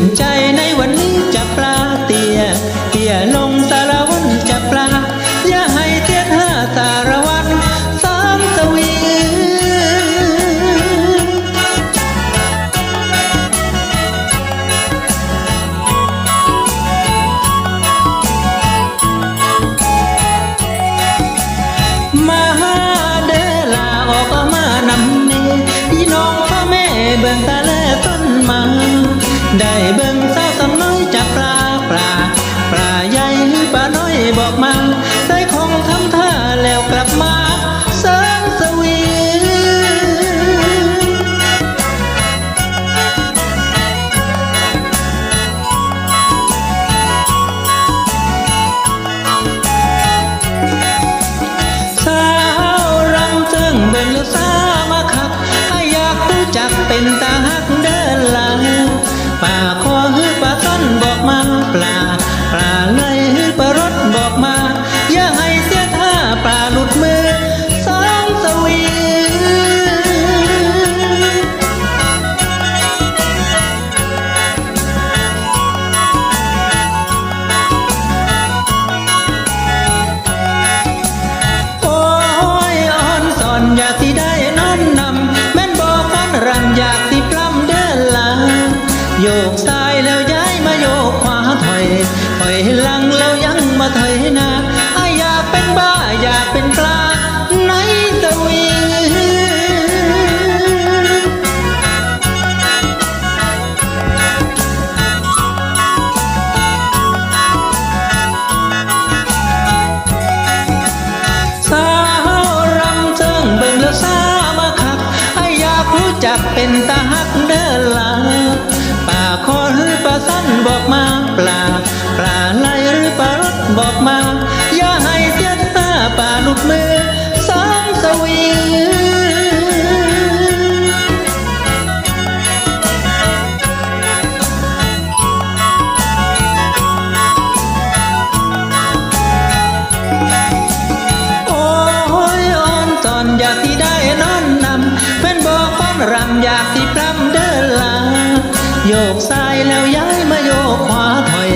นใจในวันนี้จะปลาเตียเตียลงสารวันจะปลา ได้เบิ่งสาวสำน้อยจับปลาปลา ปลาใหญ่หรือปลาน้อยบอกมาได้คงทำท่าแล้วกลับมาเสริมสวีสาวรำเจิงเบิ่งแล้วสามาคักไออยากรู้จักเป็นตาหัก ปลาปลา ถอยถอยหลังแล้วยังมาถอยหน้าอยอยากเป็นบ้าอยากเป็นปลาในตะวีสาวรำเจิงเบิ่งแล้วสามาคักอยากรู้จักเป็นตาหักเดินหลังป่าคอหรือปลาสั้นบอกมา องสวีโอ้ยออนตอนอยากที่ได้นอนนำเป็นบอกฟ้อนรำอยากที่ปรำเดินหลังโยกซ้ายแล้วย้ายมาโยกขวาถอย